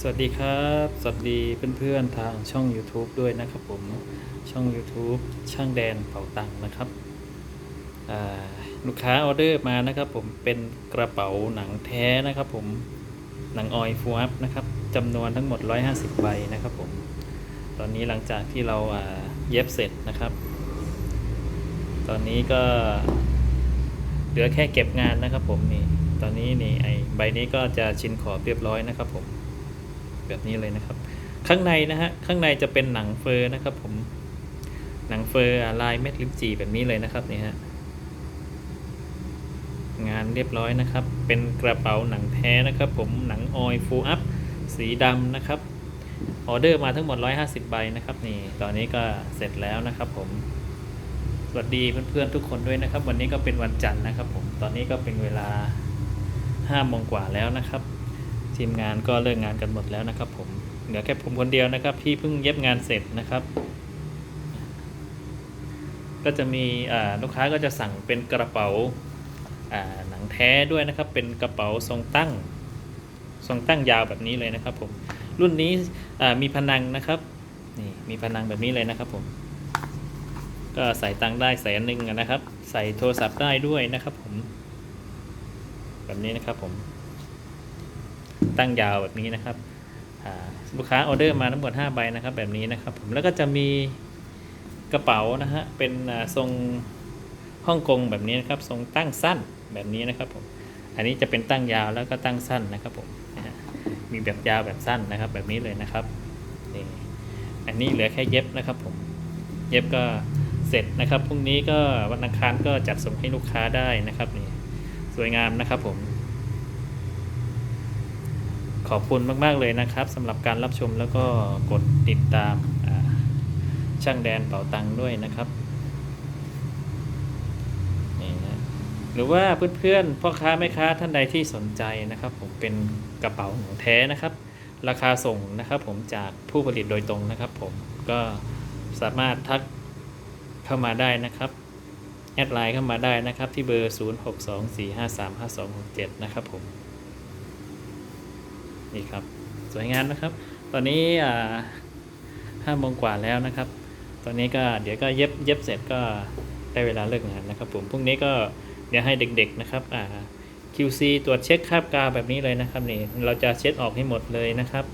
สวัสดีครับ สวัสดีเพื่อนๆทางช่อง YouTube ด้วยนะครับผมช่อง YouTube ช่างแดนเป่าตังค์นะครับลูกค้าออเดอร์มานะครับผมเป็นกระเป๋าหนังแท้นะครับผมหนังออยฟูอัพนะครับจำนวนทั้งหมด 150 ใบนะครับผมตอนนี้หลังจากที่เราอ่าเย็บเสร็จนะครับ ตอนนี้ก็เหลือแค่เก็บงานนะครับผมนี่ตอนนี้นี่ไอใบนี้ก็จะชินขอบเรียบร้อยนะครับผม แบบนี้เลยนะครับ ข้างในนะฮะข้างในจะเป็นหนังเฟอร์นะครับ ผมหนังเฟอร์ลายเม็ดลิ้นจี่แบบนี้เลยนะครับนี่ฮะงานเรียบร้อยนะครับ เป็นกระเป๋าหนังแท้นะครับ ผมหนังออยฟูอัพสีดำนะครับออเดอร์มาทั้งหมด 150 ใบนะครับนี่ตอนนี้ก็เสร็จแล้วนะครับ ผมสวัสดีเพื่อนๆทุกคนด้วยนะครับ วันนี้ก็เป็นวันจันทร์นะครับ ผมตอนนี้ก็เป็นเวลา5โมงกว่าแล้วนะครับ ทีมงานก็เลิกงานกันหมดแล้วนะครับ ผมเหลือแค่ผมคนเดียวนะครับ ที่เพิ่งเย็บงานเสร็จนะครับ ก็จะมีลูกค้าก็จะสั่งเป็นกระเป๋าหนังแท้ด้วยนะครับ เป็นกระเป๋าทรงตั้ง ทรงตั้งยาวแบบนี้เลยนะครับ ผมรุ่นนี้มีพนังนะครับนี่มีพนังแบบนี้เลยนะครับผมก็ใส่ตังได้แสนหนึ่งนะครับ ใส่โทรศัพท์ได้ด้วยนะครับผม แบบนี้นะครับผม ตั้งยาวแบบนี้นะครับลูกค้าออเดอร์มาทั้งหมด5ใบนะครับแบบนี้นะครับผมแล้วก็จะมีกระเป๋านะฮะเป็นทรงฮ่องกงแบบนี้นะครับทรงตั้งสั้นแบบนี้นะครับผมอันนี้จะเป็นตั้งยาวแล้วก็ตั้งสั้นนะครับผมมีแบบยาวแบบสั้นนะครับ แบบนี้เลยนะครับนี่อันนี้เหลือแค่เย็บนะครับผมเย็บก็เสร็จนะครับพรุ่งนี้ก็วันอังคารก็จัดส่งให้ลูกค้าได้นะครับนี่สวยงามนะครับผม ขอบคุณมาก ๆ เลยนะครับสำหรับการรับชมแล้วก็กดติดตามช่างแดนเป่าตังด้วยนะครับนี่นะหรือว่าเพื่อนๆพ่อค้าแม่ค้าท่านใดที่สนใจนะครับ ผมเป็นกระเป๋าหนังแท้นะครับ ราคาส่งนะครับ ผมจากผู้ผลิตโดยตรงนะครับ ผมก็สามารถทักเข้ามาได้นะครับแอดไลน์เข้ามาได้นะครับที่เบอร์ 0624535267 นะครับผม นี่ครับสวยงามนะครับ ตอนนี้ห้าโมงกว่าแล้วนะครับ ตอนนี้ก็เดี๋ยวก็เย็บเย็บเสร็จก็ได้เวลาเลิกงานนะครับผมพรุ่งนี้ก็เดี๋ยวให้เด็กๆนะครับอ่า QC ตรวจเช็คคราบกาวแบบนี้เลยนะครับนี่เราจะเช็ดออกให้หมดเลยนะครับ